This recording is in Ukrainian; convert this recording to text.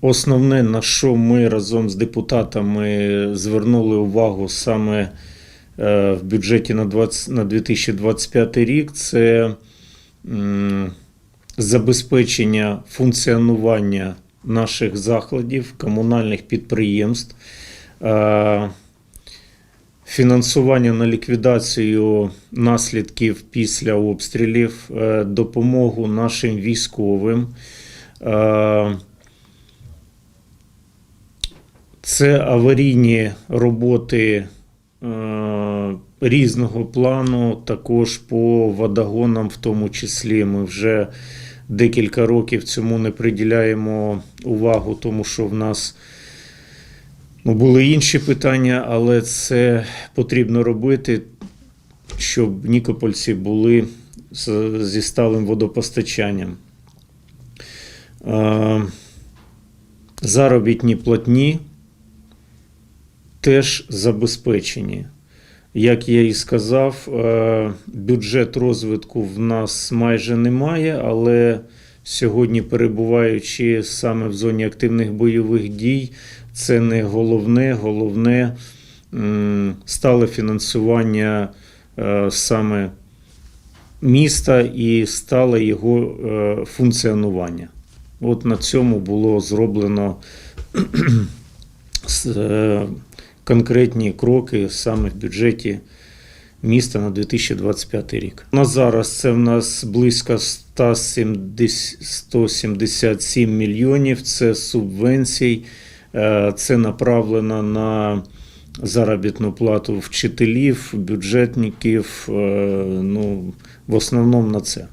Основне, на що ми разом з депутатами звернули увагу саме е, в бюджеті на, 20, на 2025 рік, це забезпечення функціонування наших закладів, комунальних підприємств, е, фінансування на ліквідацію наслідків після обстрілів, е, допомогу нашим військовим. Е, Це аварійні роботи е, різного плану, також по водогонам, в тому числі. Ми вже декілька років цьому не приділяємо увагу, тому що в нас ну, були інші питання, але це потрібно робити, щоб нікопольці були зі сталим водопостачанням. Е, Заробітні платні теж забезпечені. Як я і сказав, е, бюджет розвитку в нас майже немає, але сьогодні, перебуваючи саме в зоні активних бойових дій, це не головне, головне м, стале фінансування е, саме міста і стале його е, функціонування. От на цьому було зроблено конкретні кроки саме в бюджеті міста на 2025 рік. На зараз це в нас близько 170 177 мільйонів. Це субвенцій, е, це направлено на заробітну плату вчителів, бюджетників. е, Ну, в основному на це.